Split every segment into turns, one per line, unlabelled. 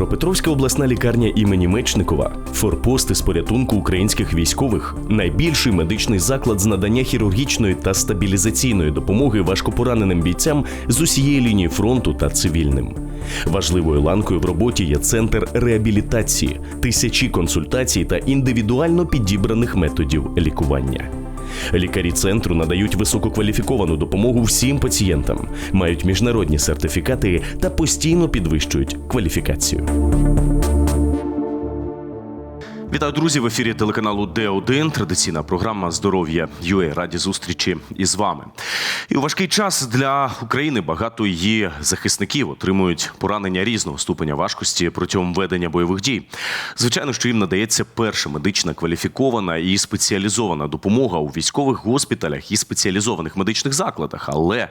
Дніпропетровська обласна лікарня імені Мечникова, форпости з порятунку українських військових, найбільший медичний заклад з надання хірургічної та стабілізаційної допомоги важкопораненим бійцям з усієї лінії фронту та цивільним. Важливою ланкою в роботі є центр реабілітації, тисячі консультацій та індивідуально підібраних методів лікування. Лікарі центру надають висококваліфіковану допомогу всім пацієнтам, мають міжнародні сертифікати та постійно підвищують кваліфікацію. Вітаю, друзі! В ефірі телеканалу Д1. Традиційна програма Здоров'я ЮЕ. Раді зустрічі із вами. І у важкий час для України багато її захисників отримують поранення різного ступеня важкості протягом ведення бойових дій. Звичайно, що їм надається перша медична кваліфікована і спеціалізована допомога у військових госпіталях і спеціалізованих медичних закладах. Але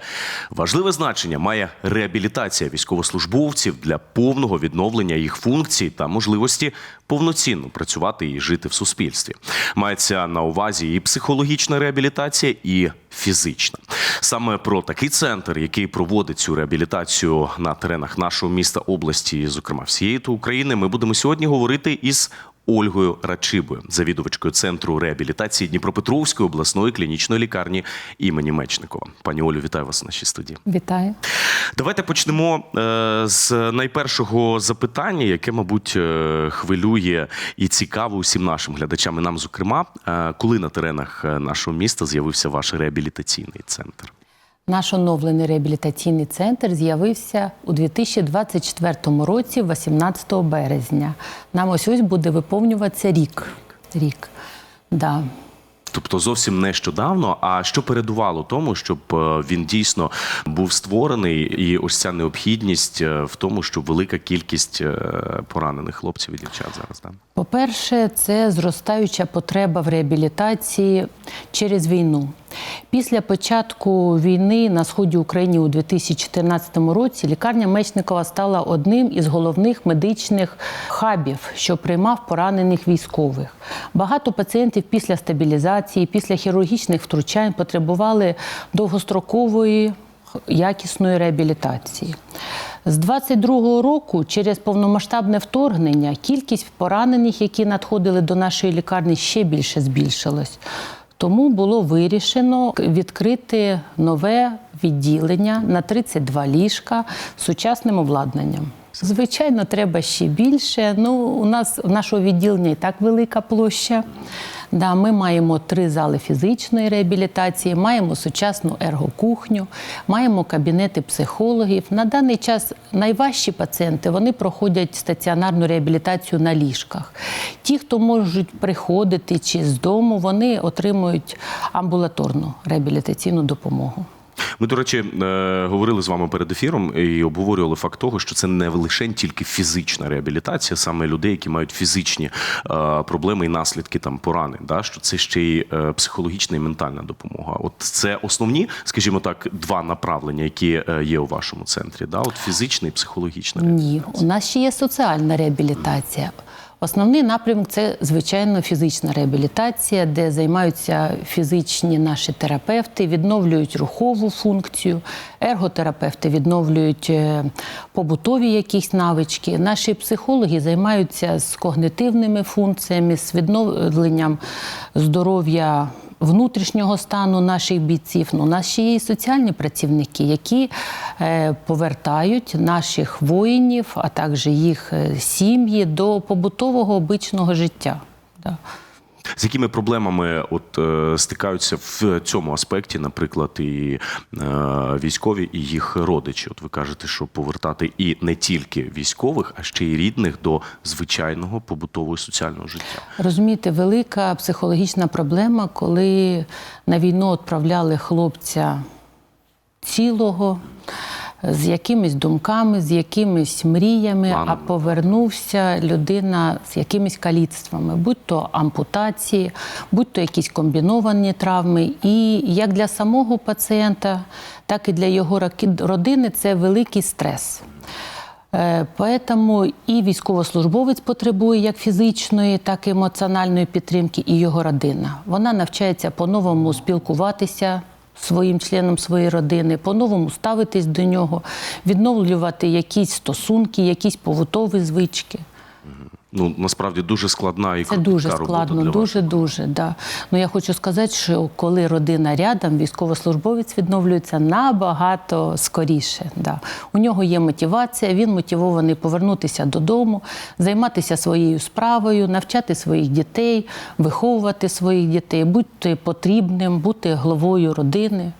важливе значення має реабілітація військовослужбовців для повного відновлення їх функцій та можливості повноцінно працювати і жити в суспільстві. Мається на увазі і психологічна реабілітація, і фізична. Саме про такий центр, який проводить цю реабілітацію на теренах нашого міста області, зокрема всієї України, ми будемо сьогодні говорити із. Ольгою Рачибою, завідувачкою центру реабілітації Дніпропетровської обласної клінічної лікарні імені Мечникова. Пані Олю, вітаю вас в нашій студії.
Вітаю.
Давайте почнемо е, з найпершого запитання, яке, мабуть, е, хвилює і цікаво усім нашим глядачам, і нам, зокрема, Е, коли на теренах нашого міста з'явився ваш реабілітаційний центр?
Наш оновлений реабілітаційний центр з'явився у 2024 році, 18 березня. Нам ось ось буде виповнюватися рік. Рік. Да.
Тобто зовсім нещодавно. А що передувало тому, щоб е, він дійсно був створений, і ось ця необхідність е, в тому, що велика кількість е, поранених хлопців і дівчат зараз да?
По-перше, це зростаюча потреба в реабілітації через війну. Після початку війни на сході України у 2014 році лікарня Мечникова стала одним із головних медичних хабів, що приймав поранених військових. Багато пацієнтів після стабілізації, після хірургічних втручань потребували довгострокової якісної реабілітації. З 22-го року, через повномасштабне вторгнення, кількість поранених, які надходили до нашої лікарні, ще більше збільшилась. Тому було вирішено відкрити нове відділення на 32 ліжка з сучасним обладнанням. Звичайно, треба ще більше. Ну, у нас у нашого відділення і так велика площа. Да, ми маємо три зали фізичної реабілітації, маємо сучасну ергокухню, маємо кабінети психологів. На даний час найважчі пацієнти вони проходять стаціонарну реабілітацію на ліжках. Ті, хто можуть приходити чи з дому, вони отримують амбулаторну реабілітаційну допомогу.
Ми, до речі, е, говорили з вами перед ефіром і обговорювали факт того, що це не лише тільки фізична реабілітація, саме людей, які мають фізичні е, проблеми і наслідки там поранень. Да? Що це ще й е, психологічна і ментальна допомога. От це основні, скажімо так, два направлення, які є у вашому центрі. Да? От фізична і психологічна
Ні, у нас ще є соціальна реабілітація. Основний напрямок це звичайно фізична реабілітація, де займаються фізичні наші терапевти, відновлюють рухову функцію, ерготерапевти відновлюють е, побутові якісь навички. Наші психологи займаються з когнитивними функціями, з відновленням здоров'я. Внутрішнього стану наших бійців ну, у нас ще є і соціальні працівники, які е, повертають наших воїнів, а також їх е, сім'ї до побутового обичного життя.
З якими проблемами от е, стикаються в цьому аспекті, наприклад, і е, військові, і їх родичі? От ви кажете, що повертати і не тільки військових, а ще й рідних до звичайного побутового соціального життя.
Розумієте, велика психологічна проблема, коли на війну відправляли хлопця цілого. З якимись думками, з якимись мріями,
Планами.
а повернувся людина з якимись каліцтвами, будь то ампутації, будь то якісь комбіновані травми. І як для самого пацієнта, так і для його родини це великий стрес. Е, Поэтому і військовослужбовець потребує як фізичної, так і емоціональної підтримки, і його родина. Вона навчається по-новому спілкуватися своїм членам своєї родини, по-новому ставитись до нього, відновлювати якісь стосунки, якісь побутові звички.
Ну насправді дуже складна і
Це дуже складно,
вас.
дуже дуже. Да. Ну я хочу сказати, що коли родина рядом, військовослужбовець відновлюється набагато скоріше. Да. У нього є мотивація, він мотивований повернутися додому, займатися своєю справою, навчати своїх дітей, виховувати своїх дітей, бути потрібним, бути головою родини.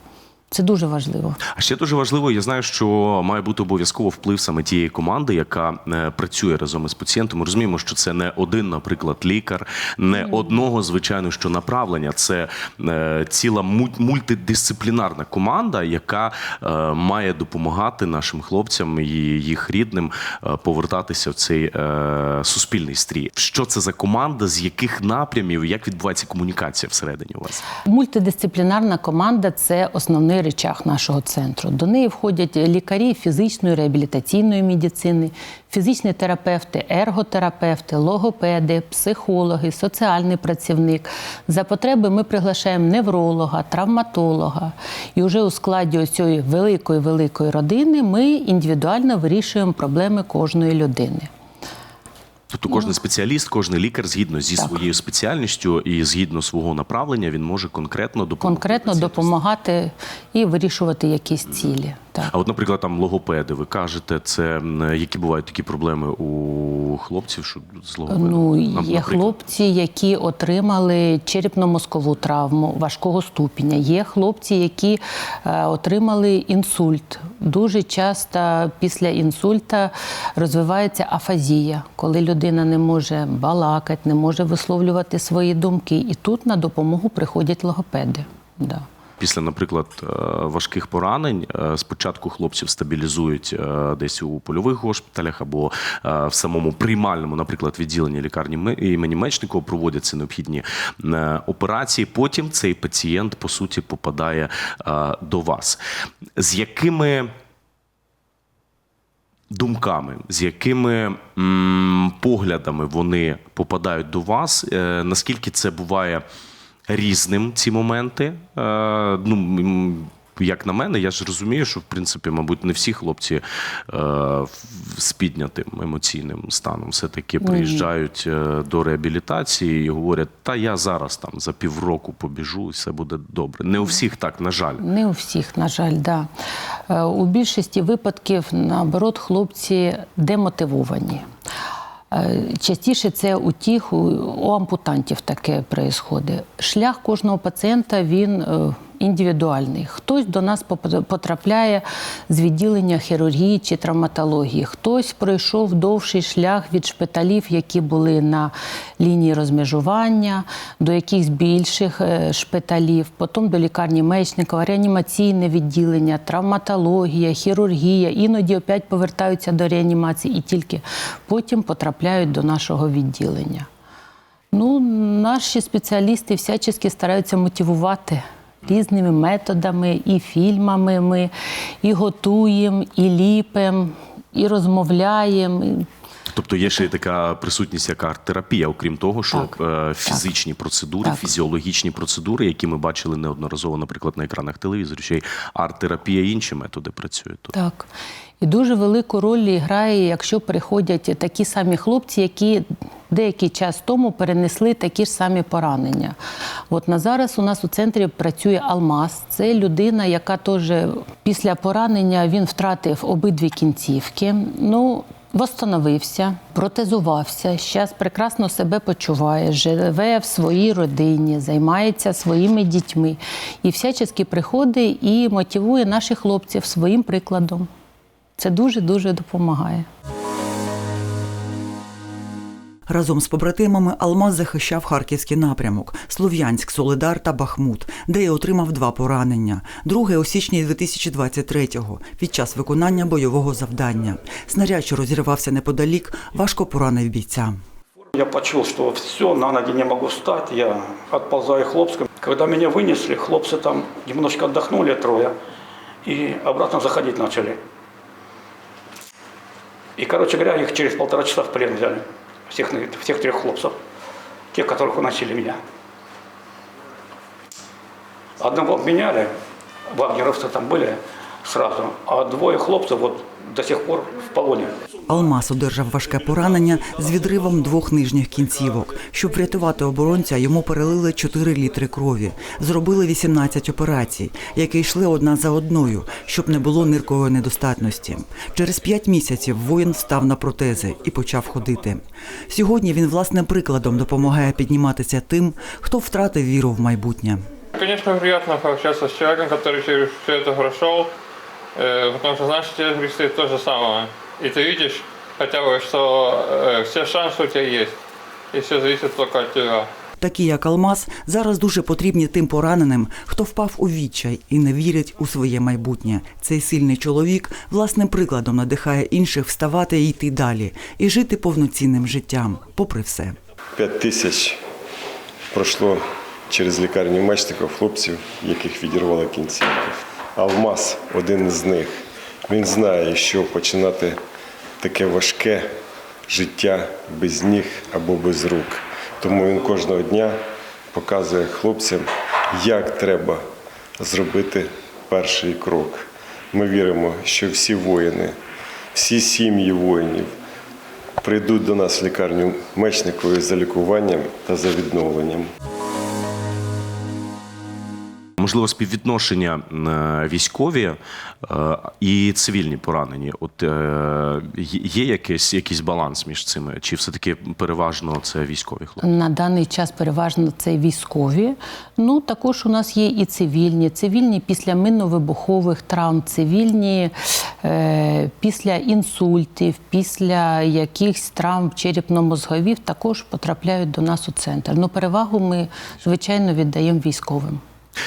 Це дуже важливо.
А ще дуже важливо, я знаю, що має бути обов'язково вплив саме тієї команди, яка е, працює разом із пацієнтом. Ми розуміємо, що це не один, наприклад, лікар, не одного, звичайно, що направлення. Це е, ціла мультидисциплінарна команда, яка е, має допомагати нашим хлопцям і їх рідним е, повертатися в цей е, суспільний стрій. Що це за команда? З яких напрямів? Як відбувається комунікація всередині у вас?
Мультидисциплінарна команда це основний речах нашого центру. До неї входять лікарі фізичної реабілітаційної медицини, фізичні терапевти, ерготерапевти, логопеди, психологи, соціальний працівник. За потреби ми приглашаємо невролога, травматолога. І вже у складі цієї великої великої родини ми індивідуально вирішуємо проблеми кожної людини.
Тобто кожен спеціаліст, кожен лікар згідно зі
Так.
своєю спеціальністю і згідно свого направлення, він може конкретно допомогти.
Конкретно
пацієнту.
допомагати і вирішувати якісь цілі. Так.
А от, наприклад, там логопеди, ви кажете, це які бувають такі проблеми у хлопців, що з логопедом?
Ну, є
наприклад.
хлопці, які отримали черепно-мозкову травму важкого ступеня. Є хлопці, які е, отримали інсульт. Дуже часто після інсульта розвивається афазія, коли людина не може балакати, не може висловлювати свої думки. І тут на допомогу приходять логопеди. Да.
Після, наприклад, е, важких поранень е, спочатку хлопців стабілізують е, десь у польових госпіталях або в самому приймальному, наприклад, відділенні лікарні Ме- імені Мечникова проводяться необхідні операції. Потім цей пацієнт по суті попадає до вас. З якими думками, з якими поглядами вони попадають до вас, е, наскільки це буває різним ці моменти? Е, ну, як на мене, я ж розумію, що в принципі, мабуть, не всі хлопці е, з піднятим емоційним станом все-таки приїжджають е, до реабілітації і говорять, та я зараз там за півроку побіжу, і все буде добре. Не у всіх так, на жаль.
Не у всіх, на жаль, да. Е, У більшості випадків, наоборот, хлопці демотивовані. Е, Частіше це у тих, у, у ампутантів таке відбувається. Шлях кожного пацієнта він е, індивідуальний. Хтось до нас потрапляє з відділення хірургії чи травматології, хтось пройшов довший шлях від шпиталів, які були на лінії розмежування, до якихось більших е, шпиталів, потім до лікарні Мечникова, реанімаційне відділення, травматологія, хірургія. Іноді опять повертаються до реанімації і тільки потім потрапляють до нашого відділення. Ну, наші спеціалісти всячески стараються мотивувати різними методами, і фільмами ми і готуємо, і ліпимо, і розмовляємо.
Тобто є ще така присутність, як арт-терапія, окрім того, що
Так,
фізичні фізичні процедури,
Так.
фізіологічні процедури, які ми бачили неодноразово, наприклад, на екранах телевізорів, ще й арт-терапія і інші методи працюють тут.
Так. І дуже велику роль грає, якщо приходять такі самі хлопці, які деякий час тому перенесли такі ж самі поранення. От на зараз у нас у центрі працює Алмаз. Це людина, яка теж після поранення він втратив обидві кінцівки. Ну, Восстановився, протезувався, зараз прекрасно себе почуває, живе в своїй родині, займається своїми дітьми і всячески приходить і мотивує наших хлопців своїм прикладом. Це дуже-дуже допомагає.
Разом з побратимами Алмаз захищав харківський напрямок Слов'янськ, Солидар та Бахмут, де й отримав два поранення. Друге у січні 2023-го під час виконання бойового завдання. Снаряд, що розірвався неподалік, важко поранив бійця.
Я почул, что все, на ноги не могу встать, я отползаю хлопцам. Когда меня вынесли, хлопцы там немножко отдохнули трое и обратно заходить начали. И, короче говоря, их через полтора часа в плен взяли. Всех, на- всех трех хлопцев. Тех, которых уносили меня. Одного обменяли, вагнеровцы там были сразу, а двое хлопцев вот до сих пор в полоне.
Алмаз одержав важке поранення з відривом двох нижніх кінцівок. Щоб врятувати оборонця, йому перелили 4 літри крові. Зробили 18 операцій, які йшли одна за одною, щоб не було ниркової недостатності. Через 5 місяців воїн встав на протези і почав ходити. Сьогодні він власним прикладом допомагає підніматися тим, хто втратив віру в майбутнє.
Конечно, приятно пообщаться с человеком, который через все это прошел, э, потому что знаешь, тебе предстоит то же самое. И ты видишь хотя бы, что э, все шансы у тебя есть, и все зависит только от тебя.
Такі, як Алмаз, зараз дуже потрібні тим пораненим, хто впав у відчай і не вірить у своє майбутнє. Цей сильний чоловік власним прикладом надихає інших вставати і йти далі, і жити повноцінним життям, попри все.
5 тисяч пройшло через лікарню мечників хлопців, яких відірвало кінцівки. Алмаз один з них. Він знає, що починати таке важке життя без ніг або без рук. Тому він кожного дня показує хлопцям, як треба зробити перший крок. Ми віримо, що всі воїни, всі сім'ї воїнів прийдуть до нас в лікарню Мечникової за лікуванням та за відновленням.
Можливо, співвідношення е, військові е, і цивільні поранені. От е, є якийсь, якийсь баланс між цими? Чи все-таки переважно це військові хлопці?
На даний час переважно це військові. Ну також у нас є і цивільні, цивільні після минно-вибухових травм, цивільні після інсультів, після якихось травм черепно-мозгових також потрапляють до нас у центр. Ну перевагу ми звичайно віддаємо військовим.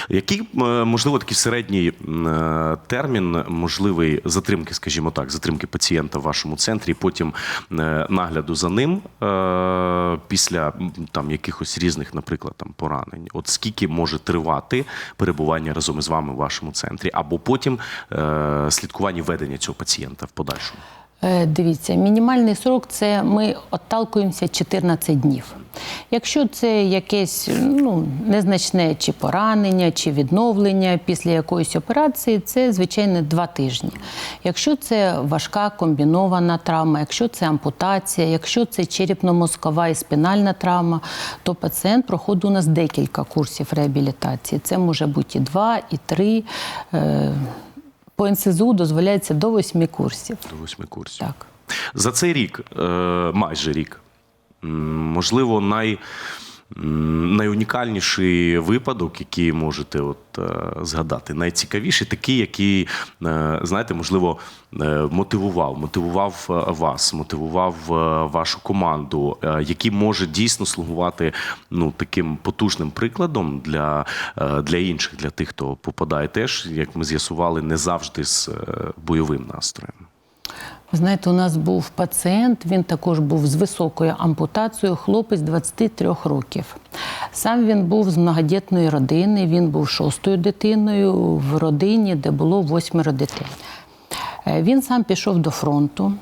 Який е, можливо такий середній е, термін можливий затримки, скажімо так, затримки пацієнта в вашому центрі, потім е, нагляду за ним після там якихось різних, наприклад, там поранень? От скільки може тривати перебування разом із вами в вашому центрі, або потім слідкування ведення цього пацієнта в подальшому?
Е, Дивіться, мінімальний срок це ми отталкуємося 14 днів. Якщо це якесь ну, незначне чи поранення, чи відновлення після якоїсь операції, це звичайно два тижні. Якщо це важка комбінована травма, якщо це ампутація, якщо це черепно-мозкова і спінальна травма, то пацієнт проходить у нас декілька курсів реабілітації. Це може бути і два, і три. Е, По НСЗУ дозволяється до восьми курсів.
До восьми курсів.
Так.
За цей рік, е, майже рік, можливо, най, найунікальніший випадок, який можете от, е, згадати, найцікавіший, такий, який, е, знаєте, можливо, е, мотивував, мотивував вас, мотивував вашу команду, який може дійсно слугувати ну, таким потужним прикладом для, для інших, для тих, хто попадає теж, як ми з'ясували, не завжди з бойовим настроєм.
Знаєте, у нас був пацієнт, він також був з високою ампутацією, хлопець 23 років. Сам він був з многодітної родини, він був шостою дитиною в родині, де було восьмеро дітей. Е, Він сам пішов до фронту.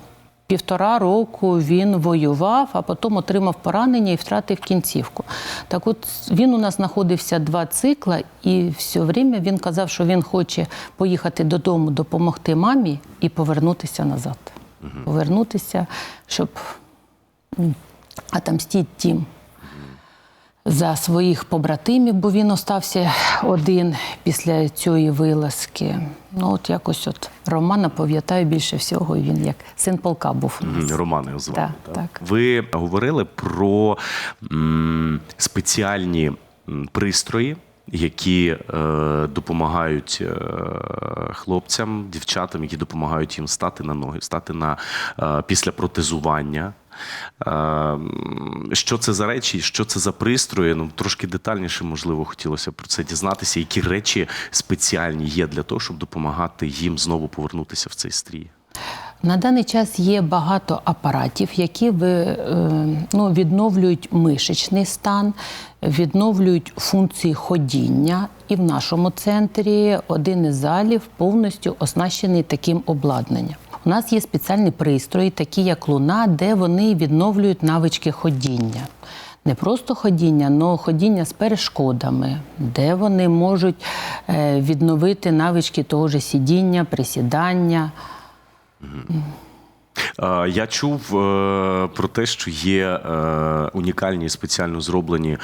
Півтора року він воював, а потім отримав поранення і втратив кінцівку. Так от він у нас знаходився два цикла, і все время він казав, що він хоче поїхати додому, допомогти мамі і повернутися назад. Повернутися, щоб м, отомстити тим за своїх побратимів, бо він остався один після цієї вилазки. Ну, от якось от Романа пам'ятаю більше всього, він як син полка був.
Мгм, з вами.
Так, так.
Ви говорили про м, спеціальні пристрої. Які е, допомагають е, хлопцям, дівчатам, які допомагають їм стати на ноги, стати на е, після протезування. Е, що це за речі, що це за пристрої? Ну трошки детальніше, можливо, хотілося про це дізнатися. Які речі спеціальні є для того, щоб допомагати їм знову повернутися в цей стрій?
На даний час є багато апаратів, які е, ну, відновлюють мишечний стан, відновлюють функції ходіння. І в нашому центрі один із залів повністю оснащений таким обладнанням. У нас є спеціальні пристрої, такі як луна, де вони відновлюють навички ходіння. Не просто ходіння, але ходіння з перешкодами, де вони можуть е, відновити навички того ж сидіння, присідання.
Е, Я чув е, про те, що є е, унікальні спеціально зроблені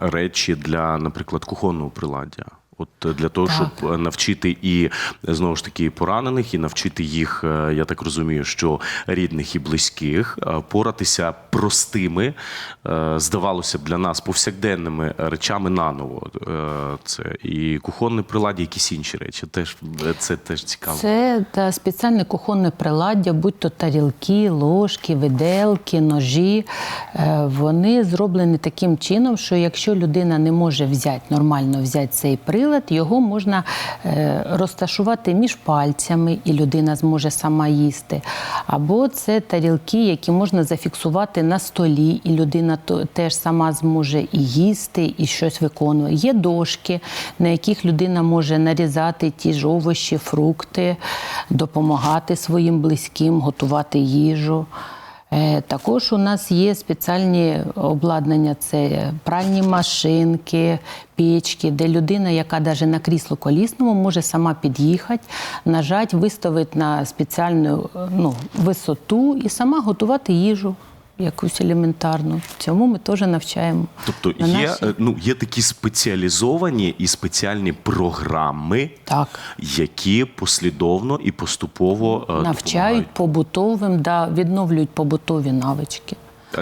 речі для, наприклад, кухонного приладдя. От е, для того,
Так.
щоб е, навчити і знову ж таки поранених, і навчити їх, е, я так розумію, що рідних і близьких поратися простими, здавалося б, для нас повсякденними речами наново. Це і кухонне приладдя, і якісь інші речі. Теж це теж цікаво.
Це та спеціальне кухонне приладдя, будь то тарілки, ложки, виделки, ножі. Вони зроблені таким чином, що якщо людина не може взяти нормально взяти цей прилад, його можна е, розташувати між пальцями, і людина зможе сама їсти. Або це тарілки, які можна зафіксувати на столі, і людина теж сама зможе і їсти, і щось виконувати. Є дошки, на яких людина може нарізати ті ж овочі, фрукти, допомагати своїм близьким, готувати їжу. Е, Також у нас є спеціальні обладнання: це пральні машинки, печки, де людина, яка навіть на крісло колісному, може сама під'їхати, нажати, виставити на спеціальну е, ну, висоту і сама готувати їжу якусь елементарну. Цьому ми теж навчаємо.
Тобто
На
є, е, ну, є такі спеціалізовані і спеціальні програми,
Так.
які послідовно і поступово е,
Навчають
допомагають.
побутовим, да, відновлюють побутові навички.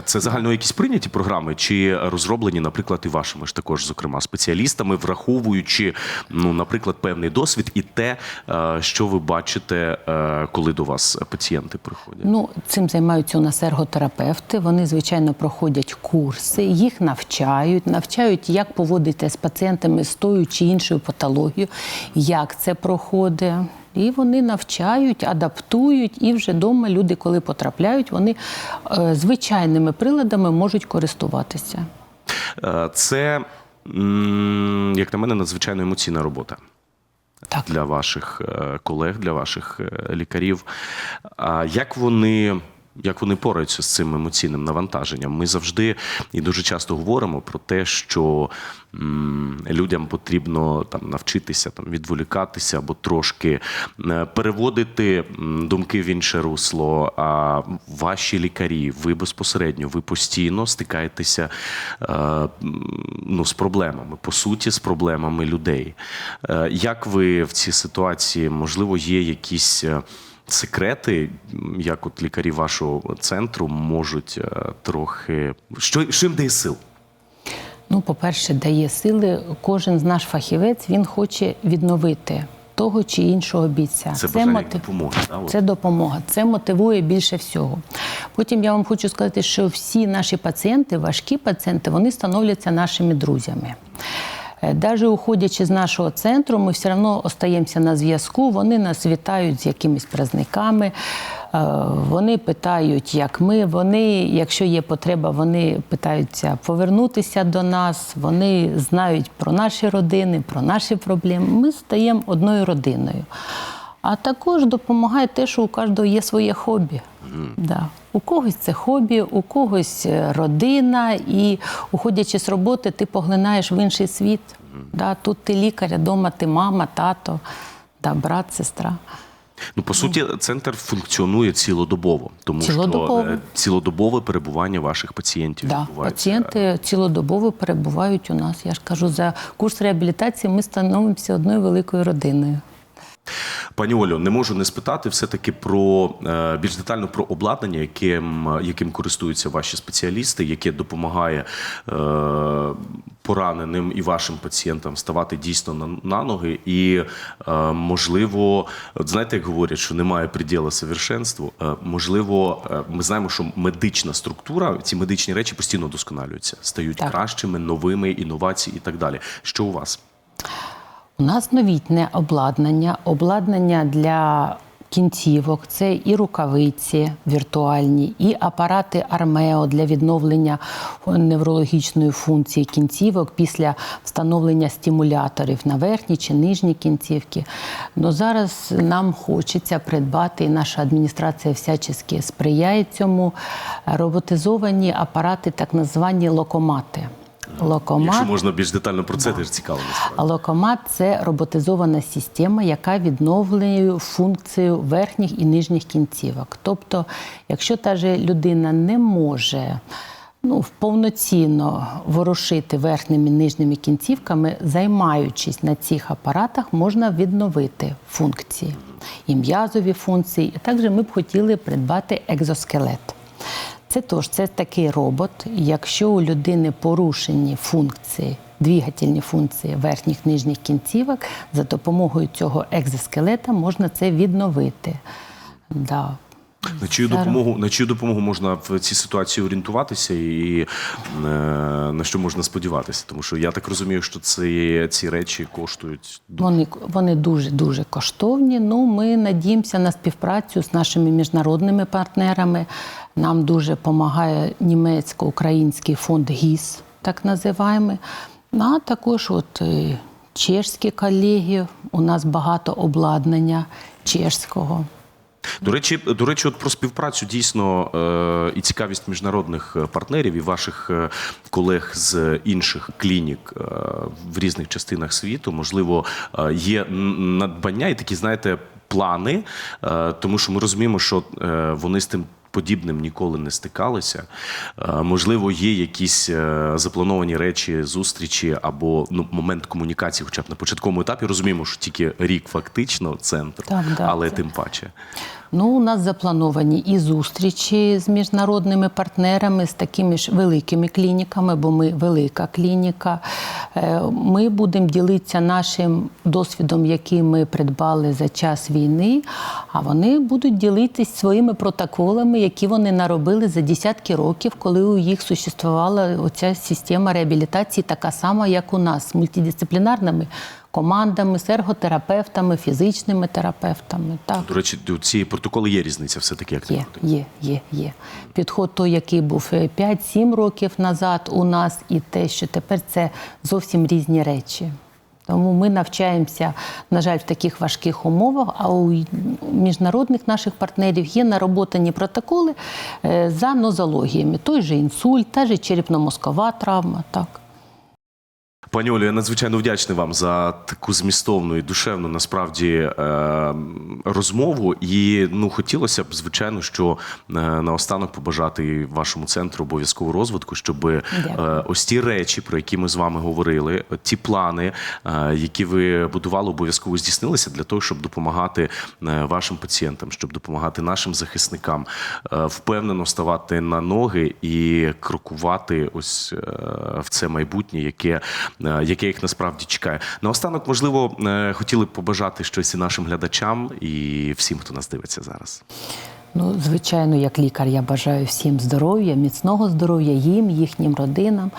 Це загально якісь прийняті програми, чи розроблені, наприклад, і вашими ж також, зокрема, спеціалістами, враховуючи, ну, наприклад, певний досвід і те, е, що ви бачите, е, коли до вас пацієнти приходять.
Ну, цим займаються у нас ерготерапевти. Вони, звичайно, проходять курси, їх навчають, навчають, як поводити з пацієнтами з тою чи іншою патологією, як це проходить. І вони навчають, адаптують, і вже вдома люди, коли потрапляють, вони е, звичайними приладами можуть користуватися.
Е, Це, як на мене, надзвичайно емоційна робота.
Так.
для ваших е, колег, для ваших лікарів. А як вони. Як вони пораються з цим емоційним навантаженням? Ми завжди і дуже часто говоримо про те, що людям потрібно там навчитися там відволікатися або трошки е, переводити думки в інше русло. А ваші лікарі, ви безпосередньо, ви постійно стикаєтеся е, ну, з проблемами, по суті, з проблемами людей. Е, Як ви в цій ситуації, можливо, є якісь. Секрети, як от лікарі вашого центру можуть е, трохи. Що, їм дає сил?
Ну, по-перше, дає сили. Кожен з наш фахівець він хоче відновити того чи іншого бійця.
Це бажання
мотив-
допомоги. Да?
Це допомога, це мотивує більше всього. Потім я вам хочу сказати, що всі наші пацієнти, важкі пацієнти, вони становляться нашими друзями. Навіть уходячи з нашого центру, ми все одно остаємося на зв'язку. Вони нас вітають з якимись праздниками. е, Вони питають, як ми. Вони, якщо є потреба, вони питаються повернутися до нас. Вони знають про наші родини, про наші проблеми. Ми стаємо одною родиною. А також допомагає те, що у кожного є своє хобі. Да. У когось це хобі, у когось е, родина, і уходячи з роботи, ти поглинаєш в інший світ. Да. Тут ти лікар, а вдома ти мама, тато, да, брат, сестра.
Ну, по суті, центр функціонує цілодобово, тому
Цілодобово.
що е, цілодобове перебування ваших пацієнтів
Да.
відбувається.
Пацієнти цілодобово перебувають у нас. Я ж кажу, за курс реабілітації ми становимося одною великою родиною.
Пані Олю, не можу не спитати все-таки про е, більш детально про обладнання, яким, яким користуються ваші спеціалісти, яке допомагає е, пораненим і вашим пацієнтам ставати дійсно на, на ноги. І е, можливо, от знаєте, як говорять, що немає приділу совершенству. Е, можливо, е, ми знаємо, що медична структура, ці медичні речі постійно досконалюються, стають
Так.
кращими, новими, інновації і так далі. Що у вас?
У нас новітне обладнання, обладнання для кінцівок. Це і рукавиці віртуальні, і апарати Армео для відновлення неврологічної функції кінцівок після встановлення стимуляторів на верхні чи нижні кінцівки. Ну зараз нам хочеться придбати, і наша адміністрація всячески сприяє цьому роботизовані апарати, так звані локомати. Локомат.
Якщо можна більш детально про це, теж цікаво насправді.
Локомат це роботизована система, яка відновлює функцію верхніх і нижніх кінцівок. Тобто, якщо та же людина не може ну, повноцінно ворушити верхніми і нижніми кінцівками, займаючись на цих апаратах, можна відновити функції і м'язові функції. І також ми б хотіли придбати екзоскелет. Це тож це такий робот. Якщо у людини порушені функції, двигательні функції верхніх нижніх кінцівок, за допомогою цього екзоскелета можна це відновити. Да.
На чию допомогу на чию допомогу можна в цій ситуації орієнтуватися і е, на що можна сподіватися? Тому що я так розумію, що ці, ці речі коштують.
Вони, вони дуже дуже коштовні. Ну, ми надіємося на співпрацю з нашими міжнародними партнерами. Нам дуже допомагає німецько-український фонд ГІС, так називаємо. А також от е, чешські колеги. У нас багато обладнання чешського.
До речі, до речі, от про співпрацю дійсно е, і цікавість міжнародних е, партнерів і ваших е, колег з інших клінік е, в різних частинах світу. Можливо, е, є надбання і такі, знаєте, плани, е, тому що ми розуміємо, що е, вони з тим. Подібним ніколи не стикалися. Е, Можливо, є якісь е, заплановані речі, зустрічі або ну момент комунікації, хоча б на початковому етапі розуміємо, що тільки рік фактично центр,
Так, да,
але
так.
тим паче.
Ну, у нас заплановані і зустрічі з міжнародними партнерами, з такими ж великими клініками, бо ми велика клініка. Е, Ми будемо ділитися нашим досвідом, який ми придбали за час війни, а вони будуть ділитися своїми протоколами, які вони наробили за десятки років, коли у їх существувала оця система реабілітації, така сама, як у нас, мультидисциплінарними командами, з ерготерапевтами, фізичними терапевтами. Так.
До речі, у ці протоколи є різниця все-таки як
Є, є, є, є. Підход той, який був е, 5-7 років назад у нас, і те, що тепер це зовсім різні речі. Тому ми навчаємося, на жаль, в таких важких умовах, а у міжнародних наших партнерів є нароботані протоколи е, за нозологіями. Той же інсульт, та же черепно-мозкова травма. Так.
Пані Олю, я надзвичайно вдячний вам за таку змістовну і душевну насправді е, розмову. І ну хотілося б, звичайно, що е, наостанок побажати вашому центру обов'язково розвитку, щоб е, ось ті речі, про які ми з вами говорили, ті плани, які ви будували, обов'язково здійснилися для того, щоб допомагати вашим пацієнтам, щоб допомагати нашим захисникам, впевнено ставати на ноги і крокувати ось в це майбутнє, яке, яке їх насправді чекає. Наостанок, можливо, е, хотіли б побажати щось і нашим глядачам, і всім, хто нас дивиться зараз.
Ну, звичайно, як лікар, я бажаю всім здоров'я, міцного здоров'я їм, їхнім родинам.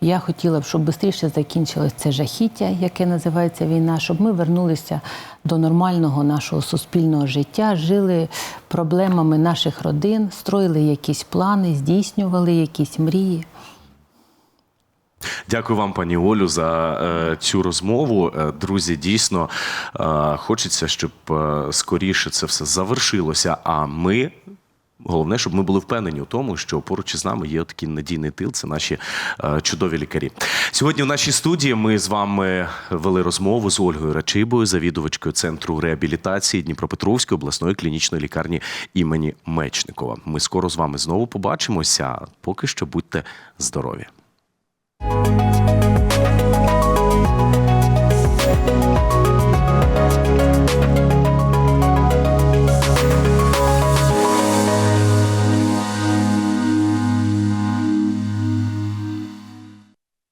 Я хотіла б, щоб швидше закінчилось це жахіття, яке називається війна, щоб ми вернулися до нормального нашого суспільного життя, жили проблемами наших родин, строїли якісь плани, здійснювали якісь мрії.
Дякую вам, пані Олю, за е, цю розмову. Е, друзі, дійсно е, хочеться, щоб скоріше це все завершилося. А ми. Головне, щоб ми були впевнені у тому, що поруч із нами є такий надійний тил. Це наші чудові лікарі. Сьогодні в нашій студії ми з вами вели розмову з Ольгою Рачибою, завідувачкою центру реабілітації Дніпропетровської обласної клінічної лікарні імені Мечникова. Ми скоро з вами знову побачимося. Поки що будьте здорові. Thank you.